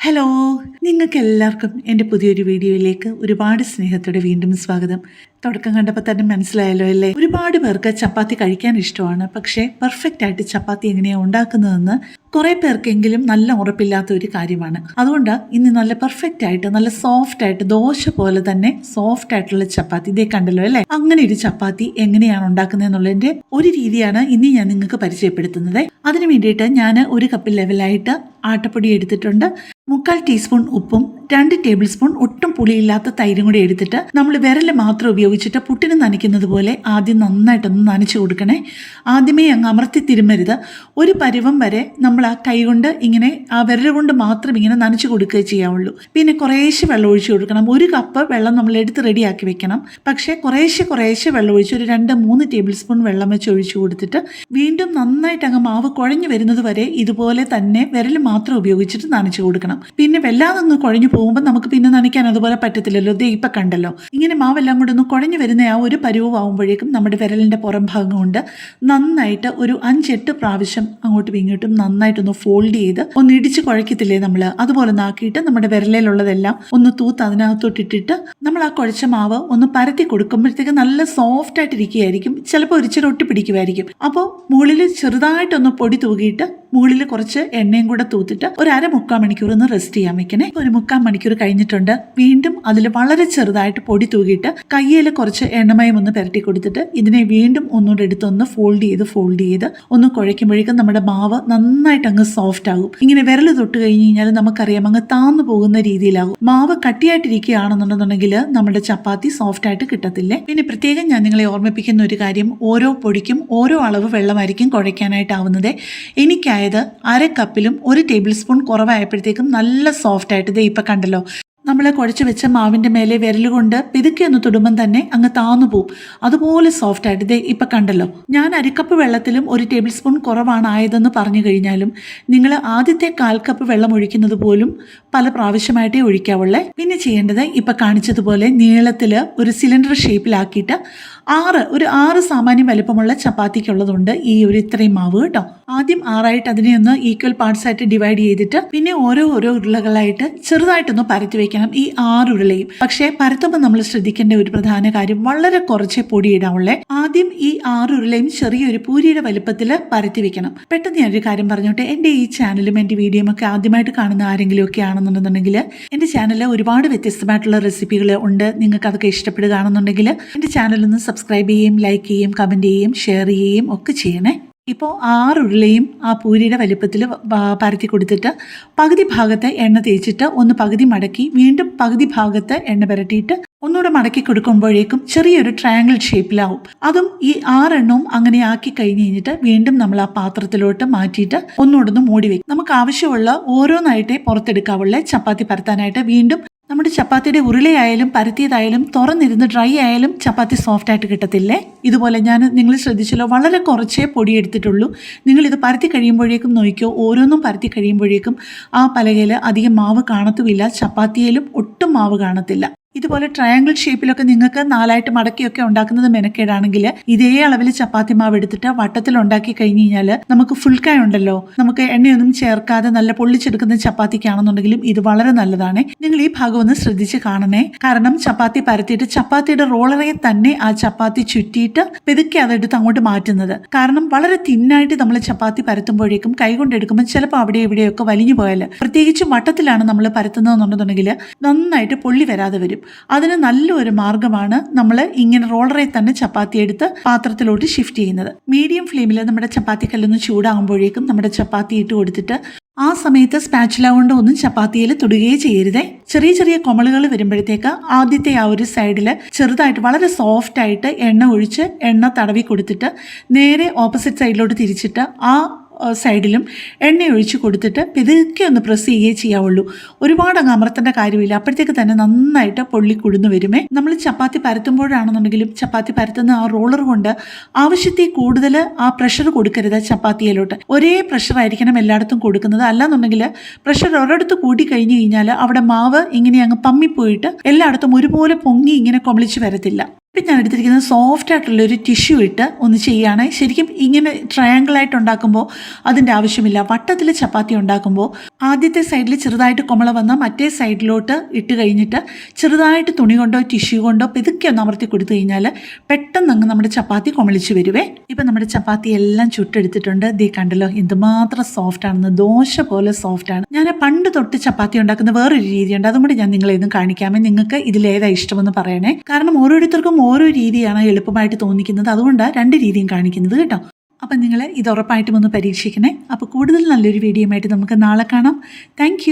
Hello നിങ്ങൾക്ക് എല്ലാവർക്കും എന്റെ പുതിയൊരു വീഡിയോയിലേക്ക് ഒരുപാട് സ്നേഹത്തോടെ വീണ്ടും സ്വാഗതം. തുടക്കം കണ്ടപ്പോൾ തന്നെ മനസ്സിലായല്ലോ അല്ലേ? ഒരുപാട് പേർക്ക് ചപ്പാത്തി കഴിക്കാൻ ഇഷ്ടമാണ്. പക്ഷേ പെർഫെക്റ്റ് ആയിട്ട് ചപ്പാത്തി എങ്ങനെയാണ് ഉണ്ടാക്കുന്നതെന്ന് കുറേ പേർക്കെങ്കിലും നല്ല ഉറപ്പില്ലാത്ത ഒരു കാര്യമാണ്. അതുകൊണ്ട് ഇന്ന് നല്ല പെർഫെക്റ്റ് ആയിട്ട് നല്ല സോഫ്റ്റ് ആയിട്ട് ദോശ പോലെ തന്നെ സോഫ്റ്റ് ആയിട്ടുള്ള ചപ്പാത്തി ഇതേ കണ്ടല്ലോ അല്ലേ? അങ്ങനെ ഒരു ചപ്പാത്തി എങ്ങനെയാണ് ഉണ്ടാക്കുന്നത് എന്നുള്ളതിന്റെ ഒരു രീതിയാണ് ഇന്ന് ഞാൻ നിങ്ങൾക്ക് പരിചയപ്പെടുത്തുന്നത്. അതിനു വേണ്ടിയിട്ട് ഞാൻ ഒരു കപ്പ് ലെവലായിട്ട് ആട്ടപ്പൊടി എടുത്തിട്ടുണ്ട്. മുക്കാൽ ടീസ്പൂൺ ഉപ്പും രണ്ട് ടേബിൾ സ്പൂൺ ഒട്ടും പുളിയില്ലാത്ത തൈരും കൂടി എടുത്തിട്ട് നമ്മൾ വിരൽ മാത്രം ഉപയോഗിച്ചിട്ട് പുട്ടിന് നനയ്ക്കുന്നത് പോലെ ആദ്യം നന്നായിട്ടൊന്ന് നനച്ചു കൊടുക്കണേ. ആദ്യമേ അങ്ങ് അമർത്തി തിരുമരുത്. ഒരു പരുവം വരെ നമ്മൾ ആ കൈ കൊണ്ട് ഇങ്ങനെ ആ വിരൽ കൊണ്ട് മാത്രം ഇങ്ങനെ നനച്ചു കൊടുക്കുകയേ ചെയ്യാവുള്ളൂ. പിന്നെ കുറേശ്ശെ വെള്ളം ഒഴിച്ചു കൊടുക്കണം. ഒരു കപ്പ് വെള്ളം നമ്മൾ എടുത്ത് റെഡിയാക്കി വെക്കണം. പക്ഷേ കുറേശ്ശെ കുറേശ്ശെ വെള്ളം ഒഴിച്ച് ഒരു രണ്ട് മൂന്ന് ടേബിൾ സ്പൂൺ വെള്ളം വെച്ച് ഒഴിച്ചു കൊടുത്തിട്ട് വീണ്ടും നന്നായിട്ട് അങ്ങ് മാവ് കുഴഞ്ഞു വരുന്നത് വരെ ഇതുപോലെ തന്നെ വിരൽ മാത്രം ഉപയോഗിച്ചിട്ട് നനച്ചു കൊടുക്കണം. പിന്നെ വല്ലാതെ അങ്ങ് കുഴഞ്ഞു പോകുമ്പോൾ നമുക്ക് പിന്നെ നനയ്ക്കാൻ അതുപോലെ പറ്റത്തില്ലല്ലോ. ദേ ഇപ്പം കണ്ടല്ലോ. ഇങ്ങനെ മാവെല്ലാം കൂടെ ഒന്ന് കുഴഞ്ഞു വരുന്ന ആ ഒരു പരുവാകുമ്പോഴേക്കും നമ്മുടെ വിരലിന്റെ പുറം ഭാഗം കൊണ്ട് നന്നായിട്ട് ഒരു അഞ്ചെട്ട് പ്രാവശ്യം അങ്ങോട്ടും ഇങ്ങോട്ടും നന്നായിട്ടൊന്ന് ഫോൾഡ് ചെയ്ത് ഒന്ന് ഇടിച്ച് കുഴക്കത്തില്ലേ നമ്മൾ അതുപോലെ ഒന്നാക്കിയിട്ട് നമ്മുടെ വിരലിലുള്ളതെല്ലാം ഒന്ന് തൂത്ത് അതിനകത്തോട്ടിട്ടിട്ട് നമ്മൾ ആ കുഴച്ച മാവ് ഒന്ന് പരത്തി കൊടുക്കുമ്പോഴത്തേക്ക് നല്ല സോഫ്റ്റ് ആയിട്ടിരിക്കുകയായിരിക്കും. ചിലപ്പോൾ ഒരിച്ചിരി ഒട്ടി പിടിക്കുമായിരിക്കും. അപ്പോൾ മുകളിൽ ചെറുതായിട്ടൊന്ന് പൊടി തൂകിയിട്ട് മുകളിൽ കുറച്ച് എണ്ണയും കൂടെ തൂത്തിട്ട് ഒരു അര മുക്കാൽ മണിക്കൂർ ഒന്ന് റെസ്റ്റ് ചെയ്യാൻ വെക്കണേ. ഒരു മുക്കാൽ മണിക്കൂർ കഴിഞ്ഞിട്ടുണ്ട്. വീണ്ടും അതിൽ വളരെ ചെറുതായിട്ട് പൊടി തൂകിയിട്ട് കയ്യിൽ കുറച്ച് എണ്ണമയം ഒന്ന് പുരട്ടി കൊടുത്തിട്ട് ഇതിനെ വീണ്ടും ഒന്നുകൂടെ എടുത്തൊന്ന് ഫോൾഡ് ചെയ്ത് ഫോൾഡ് ചെയ്ത് ഒന്ന് കുഴയ്ക്കുമ്പോഴേക്കും നമ്മുടെ മാവ് നന്നായിട്ട് അങ്ങ് സോഫ്റ്റ് ആകും. ഇങ്ങനെ വിരൽ തൊട്ട് കഴിഞ്ഞ് കഴിഞ്ഞാൽ നമുക്കറിയാം അങ്ങ് താന്നു പോകുന്ന രീതിയിലാകും. മാവ് കട്ടിയായിട്ടിരിക്കുകയാണെന്നുണ്ടെന്നുണ്ടെങ്കിൽ നമ്മുടെ ചപ്പാത്തി സോഫ്റ്റ് ആയിട്ട് കിട്ടത്തില്ലേ? പിന്നെ പ്രത്യേകം ഞാൻ നിങ്ങളെ ഓർമ്മിപ്പിക്കുന്ന ഒരു കാര്യം ഓരോ പൊടിക്കും ഓരോ അളവ് വെള്ളമായിരിക്കും കുഴയ്ക്കാനായിട്ടാവുന്നത്. എനിക്കായത് അര കപ്പിലും ഒരു ടേബിൾ സ്പൂൺ കുറവായപ്പോഴത്തേക്കും നല്ല സോഫ്റ്റ് ആയിട്ട് ദേ ഇപ്പം കണ്ടല്ലോ. നമ്മൾ കുഴച്ച് വെച്ച മാവിന്റെ മേലെ വിരലുകൊണ്ട് പിതുക്കി ഒന്ന് തൊടുമ്പം തന്നെ അങ്ങ് താന്നു പോവും. അതുപോലെ സോഫ്റ്റ് ആയിട്ട്. ഇതേ ഇപ്പം കണ്ടല്ലോ. ഞാൻ അരിക്കപ്പ് വെള്ളത്തിലും ഒരു ടേബിൾ സ്പൂൺ കുറവാണ് ആയതെന്ന് പറഞ്ഞു കഴിഞ്ഞാലും നിങ്ങൾ ആദ്യത്തെ കാൽ കപ്പ് വെള്ളം ഒഴിക്കുന്നത് പോലും പല പ്രാവശ്യമായിട്ടേ ഒഴിക്കാവുള്ളേ. പിന്നെ ചെയ്യേണ്ടത് ഇപ്പം കാണിച്ചതുപോലെ നീളത്തിൽ ഒരു സിലിണ്ടർ ഷേപ്പിലാക്കിയിട്ട് ആറ് ഒരു ആറ് സാമാന്യം വലിപ്പമുള്ള ചപ്പാത്തിക്കുള്ളതുണ്ട് ഈ ഒരു ഇത്രയും മാവ് കേട്ടോ. ആദ്യം ആറായിട്ട് അതിനെ ഒന്ന് ഈക്വൽ പാർട്സ് ആയിട്ട് ഡിവൈഡ് ചെയ്തിട്ട് പിന്നെ ഓരോ ഓരോ ഉരുളകളായിട്ട് ചെറുതായിട്ടൊന്ന് പരത്തി വെക്കണം ഈ ആറ് ഉരുളയും. പക്ഷേ പരത്തുമ്പോൾ നമ്മൾ ശ്രദ്ധിക്കേണ്ട ഒരു പ്രധാന കാര്യം വളരെ കുറച്ചേ പൊടി ഇടാവുള്ളേ. ആദ്യം ഈ ആറ് ഉരുളയും ചെറിയൊരു പൂരിയുടെ വലുപ്പത്തിൽ പരത്തി വെക്കണം. പെട്ടെന്ന് ഞാനൊരു കാര്യം പറഞ്ഞോട്ടെ. എന്റെ ഈ ചാനലും എന്റെ വീഡിയോയും ഒക്കെ ആദ്യമായിട്ട് കാണുന്ന ആരെങ്കിലും ഒക്കെ ആണെന്നുണ്ടെന്നുണ്ടെങ്കിൽ എന്റെ ചാനലിൽ ഒരുപാട് വ്യത്യസ്തമായിട്ടുള്ള റെസിപ്പികൾ ഉണ്ട്. നിങ്ങൾക്ക് അതൊക്കെ ഇഷ്ടപ്പെടുകയാണെന്നുണ്ടെങ്കിൽ എന്റെ ചാനലൊന്ന് സബ്സ്ക്രൈബ് ചെയ്യുകയും ലൈക്ക് ചെയ്യുകയും കമന്റ് ചെയ്യുകയും ഷെയർ ചെയ്യുകയും ഒക്കെ ചെയ്യണേ. ഇപ്പോൾ ആറുരുളയും ആ പൂരിയുടെ വലിപ്പത്തിൽ പരത്തി കൊടുത്തിട്ട് പകുതി ഭാഗത്തെ എണ്ണ തേച്ചിട്ട് ഒന്ന് പകുതി മടക്കി വീണ്ടും പകുതി ഭാഗത്ത് എണ്ണ പുരട്ടിയിട്ട് ഒന്നുകൂടെ മടക്കി കൊടുക്കുമ്പോഴേക്കും ചെറിയൊരു ട്രയാങ്കിൾ ഷേപ്പിലാവും അതും ഈ ആറെണ്ണവും അങ്ങനെ ആക്കി കഴിഞ്ഞ് കഴിഞ്ഞിട്ട് വീണ്ടും നമ്മൾ ആ പാത്രത്തിലോട്ട് മാറ്റിയിട്ട് ഒന്നുകൂടെ ഒന്ന് മൂടി വെക്കും നമുക്ക് ആവശ്യമുള്ള ഓരോന്നായിട്ടേ പുറത്തെടുക്കാവുള്ള. ചപ്പാത്തി പരത്താനായിട്ട് വീണ്ടും നമ്മുടെ ചപ്പാത്തിയുടെ ഉരുളയായാലും പരത്തിയതായാലും തുറന്നിരുന്ന് ഡ്രൈ ആയാലും ചപ്പാത്തി സോഫ്റ്റ് ആയിട്ട് കിട്ടത്തില്ലേ? ഇതുപോലെ ഞാൻ നിങ്ങൾ ശ്രദ്ധിച്ചല്ലോ വളരെ കുറച്ചേ പൊടി എടുത്തിട്ടുള്ളൂ. നിങ്ങളിത് പരത്തി കഴിയുമ്പോഴേക്കും നോക്കിയോ ഓരോന്നും പരത്തി കഴിയുമ്പോഴേക്കും ആ പലകയിൽ അധികം മാവ് കാണത്തുമില്ല ചപ്പാത്തിയിലും ഒട്ടും മാവ് കാണത്തില്ല. ഇതുപോലെ ട്രയാങ്കിൾ ഷേപ്പിലൊക്കെ നിങ്ങൾക്ക് നാലായിട്ട് മടക്കിയൊക്കെ ഉണ്ടാക്കുന്നത് മെനക്കേടാണെങ്കിൽ ഇതേ അളവിൽ ചപ്പാത്തി മാവ് എടുത്തിട്ട് വട്ടത്തിൽ ഉണ്ടാക്കി കഴിഞ്ഞ് കഴിഞ്ഞാൽ നമുക്ക് ഫുൾക്കായ ഉണ്ടല്ലോ. നമുക്ക് എണ്ണയൊന്നും ചേർക്കാതെ നല്ല പൊള്ളിച്ചെടുക്കുന്ന ചപ്പാത്തിക്കാണെന്നുണ്ടെങ്കിലും ഇത് വളരെ നല്ലതാണ്. നിങ്ങൾ ഈ ഭാഗം ഒന്ന് ശ്രദ്ധിച്ച് കാണണേ. കാരണം ചപ്പാത്തി പരത്തിയിട്ട് ചപ്പാത്തിയുടെ റോളറെ തന്നെ ആ ചപ്പാത്തി ചുറ്റിയിട്ട് പെതുക്കി അതെടുത്ത് അങ്ങോട്ട് മാറ്റുന്നത്. കാരണം വളരെ തിന്നായിട്ട് നമ്മൾ ചപ്പാത്തി പരത്തുമ്പോഴേക്കും കൈകൊണ്ട് എടുക്കുമ്പോൾ ചിലപ്പോൾ അവിടെ ഇവിടെയൊക്കെ വലിഞ്ഞു പോയാൽ പ്രത്യേകിച്ച് വട്ടത്തിലാണ് നമ്മൾ പരത്തുന്നതെന്നുണ്ടെന്നുണ്ടെങ്കിൽ നന്നായിട്ട് പൊള്ളി വരാതെ വരും. അതിന് നല്ലൊരു മാർഗമാണ് നമ്മൾ ഇങ്ങനെ റോളറെ തന്നെ ചപ്പാത്തി എടുത്ത് പാത്രത്തിലോട്ട് ഷിഫ്റ്റ് ചെയ്യുന്നത്. മീഡിയം ഫ്ലെയിമിൽ നമ്മുടെ ചപ്പാത്തി കല്ലൊന്ന് ചൂടാകുമ്പോഴേക്കും നമ്മുടെ ചപ്പാത്തി ഇട്ട് കൊടുത്തിട്ട് ആ സമയത്ത് സ്പാച്ചുല കൊണ്ട് ഒന്നും ചപ്പാത്തിയിൽ തൊടുകയേ ചെയ്യരുതേ. ചെറിയ ചെറിയ കൊമളുകൾ വരുമ്പോഴത്തേക്ക് ആദ്യത്തെ ആ ഒരു സൈഡിൽ ചെറുതായിട്ട് വളരെ സോഫ്റ്റ് ആയിട്ട് എണ്ണ ഒഴിച്ച് എണ്ണ തടവി കൊടുത്തിട്ട് നേരെ ഓപ്പോസിറ്റ് സൈഡിലോട്ട് തിരിച്ചിട്ട് ആ സൈഡിലും എണ്ണ ഒഴിച്ച് കൊടുത്തിട്ട് പെതുക്കെ ഒന്ന് പ്രസ് ചെയ്യുകയേ ചെയ്യാവുള്ളൂ. ഒരുപാട് അങ്ങ് അമർത്തേണ്ട കാര്യമില്ല. അപ്പോഴത്തേക്ക് തന്നെ നന്നായിട്ട് പൊള്ളി കുടുന്നു വരുമേ. നമ്മൾ ചപ്പാത്തി പരത്തുമ്പോഴാണെന്നുണ്ടെങ്കിലും ചപ്പാത്തി പരത്തുന്ന ആ റോളർ കൊണ്ട് ആവശ്യത്തിൽ കൂടുതൽ ആ പ്രഷർ കൊടുക്കരുത് ചപ്പാത്തിയിലോട്ട്. ഒരേ പ്രഷർ ആയിരിക്കണം എല്ലായിടത്തും കൊടുക്കുന്നത്. അല്ലാന്നുണ്ടെങ്കിൽ പ്രഷർ ഒരിടത്ത് കൂടി കഴിഞ്ഞ് കഴിഞ്ഞാൽ അവിടെ മാവ് ഇങ്ങനെ അങ്ങ് പമ്മിപ്പോയിട്ട് എല്ലായിടത്തും ഒരുപോലെ പൊങ്ങി ഇങ്ങനെ കൊമളിച്ച് വരത്തില്ല. ഇപ്പം ഞാൻ എടുത്തിരിക്കുന്നത് സോഫ്റ്റ് ആയിട്ടുള്ള ഒരു ടിഷ്യൂ ഇട്ട് ഒന്ന് ചെയ്യുകയാണ് ശരിക്കും ഇങ്ങനെ ട്രയാങ്കിൾ ആയിട്ട് ഉണ്ടാക്കുമ്പോൾ അതിന്റെ ആവശ്യമില്ല. വട്ടത്തിൽ ചപ്പാത്തി ഉണ്ടാക്കുമ്പോൾ ആദ്യത്തെ സൈഡിൽ ചെറുതായിട്ട് കുമള വന്നാൽ മറ്റേ സൈഡിലോട്ട് ഇട്ട് കഴിഞ്ഞിട്ട് ചെറുതായിട്ട് തുണി കൊണ്ടോ ടിഷ്യൂ കൊണ്ടോ പെതുക്കി ഒന്ന് അമർത്തി കൊടുത്തു കഴിഞ്ഞാൽ പെട്ടെന്ന് അങ്ങ് നമ്മുടെ ചപ്പാത്തി കുമളിച്ച് വരുവേ. ഇപ്പം നമ്മുടെ ചപ്പാത്തി എല്ലാം ചുട്ടെടുത്തിട്ടുണ്ട്. ദേ കണ്ടല്ലോ എന്തുമാത്രം സോഫ്റ്റ് ആണെന്ന്. ദോശ പോലെ സോഫ്റ്റ് ആണ്. ഞാൻ പണ്ട് തൊട്ട് ചപ്പാത്തി ഉണ്ടാക്കുന്ന വേറൊരു രീതിയുണ്ട്. അതും കൂടി ഞാൻ നിങ്ങളെ ഇതും കാണിക്കാമേ നിങ്ങൾക്ക് ഇതിലേതാ ഇഷ്ടമെന്ന് പറയണേ. കാരണം ഓരോരുത്തർക്കും ഓരോ രീതിയാണ് എളുപ്പമായിട്ട് തോന്നിക്കുന്നത്. അതുകൊണ്ടാണ് രണ്ട് രീതിയും കാണിക്കുന്നത് കേട്ടോ. അപ്പം നിങ്ങൾ ഇത് ഉറപ്പായിട്ടും ഒന്ന് പരീക്ഷിക്കണേ. അപ്പോൾ കൂടുതൽ നല്ലൊരു വീഡിയോ ആയിട്ട് നമുക്ക് നാളെ കാണാം. താങ്ക്